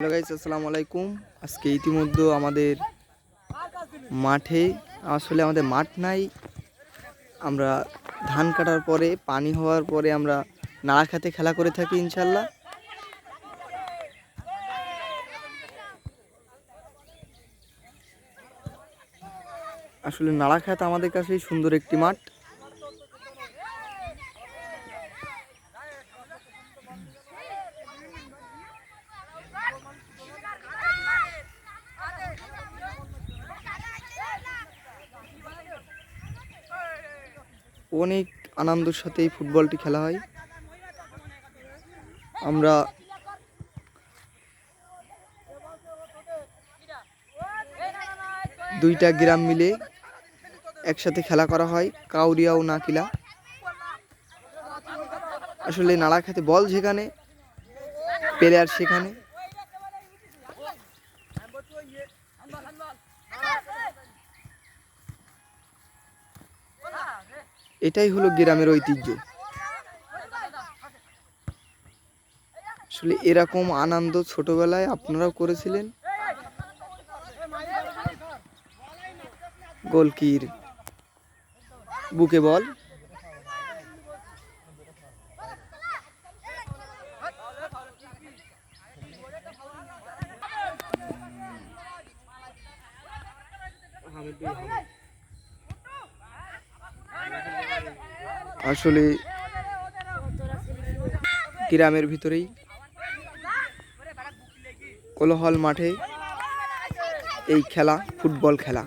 Hello guys, আসসালামু আলাইকুম। আজকে ইতিমধ্যে আমাদের মাঠে, আসলে আমাদের মাঠ নাই। আমরা ধান কাটার পরে, পানি হওয়ার পরে আমরা নাড়া খাতে খেলা করে থাকি ইনশাল্লাহ আসলে নাড়া খাত আমাদের কাছে সুন্দর একটি মাঠ। অনেক আনন্দের সাথে এই ফুটবলটি খেলা হয়। আমরা দুইটা গ্রাম মিলে একসাথে খেলা করা হয়, কাউরিয়া ও নাকিলা। আসলে নাড়া খেতে বল যেখানে প্লেয়ার সেখানে। এটাই হলো গ্রামের ঐতিহ্য। আসলে এরকম আনন্দ ছোটবেলায় আপনারাও করেছিলেন? গোলকির বুকে বল। আসলে গ্রামের ভিতরেই কোলাহল মাঠে এই খেলা ফুটবল খেলা।